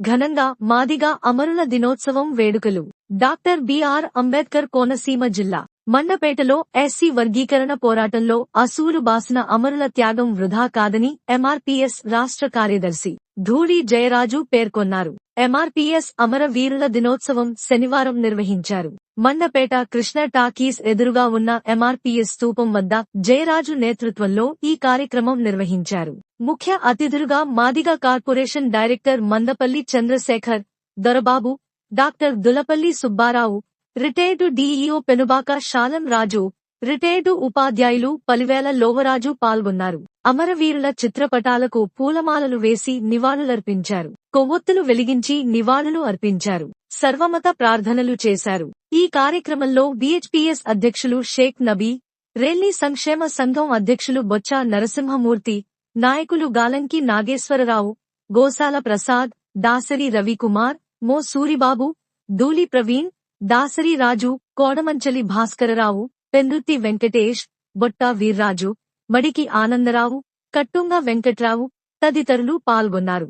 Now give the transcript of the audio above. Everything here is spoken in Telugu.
ఘనంగా మాదిగా అమరుల దినోత్సవం వేడుకలు. డాక్టర్ బిఆర్ అంబేద్కర్ కోనసీమ జిల్లా మండపేటలో ఎస్సీ వర్గీకరణ పోరాటంలో అసూలు బాసిన అమరుల త్యాగం వృధా కాదని ఎంఆర్పీఎస్ రాష్ట్ర కార్యదర్శి ధూళి జయరాజు పేర్కొన్నారు. ఎంఆర్పీఎస్ అమరవీరుల దినోత్సవం శనివారం నిర్వహించారు. మండపేట కృష్ణ టాకీస్ ఎదురుగా ఉన్న ఎంఆర్పీఎస్ స్తూపం వద్ద జయరాజు నేతృత్వంలో ఈ కార్యక్రమం నిర్వహించారు. ముఖ్య అతిథులుగా Madiga corporation director Mandapalli Chandrasekhar Dorababu doctor Dulapalli Subbarao retired DEO Penubaka Shalem Raju retired ఉపాధ్యాయులు పలివేల లోవరాజు పాల్గొన్నారు. అమరవీరుల చిత్రపటాలకు పూలమాలలు వేసి నివాళులర్పించారు. కొవ్వొత్తులు వెలిగించి నివాళులు అర్పించారు. సర్వమత ప్రార్థనలు చేశారు. ఈ కార్యక్రమంలో బీహెచ్పీఎస్ అధ్యక్షులు షేక్ నబీ రెల్లీ సంక్షేమ సంఘం అధ్యక్షులు బొచ్చా నరసింహమూర్తి నాయకులు గాలంకి నాగేశ్వరరావు గోసాల ప్రసాద్ దాసరి రవికుమార్ మో సూరిబాబు దూలి ప్రవీణ్ దాసరి రాజు కోడమంచలి భాస్కరరావు పెందుర్తి వెంకటేష్ బొట్టా వీర్రాజు మడికి ఆనందరావు కట్టుంగ వెంకట్రావు తదితరులు పాల్గొన్నారు.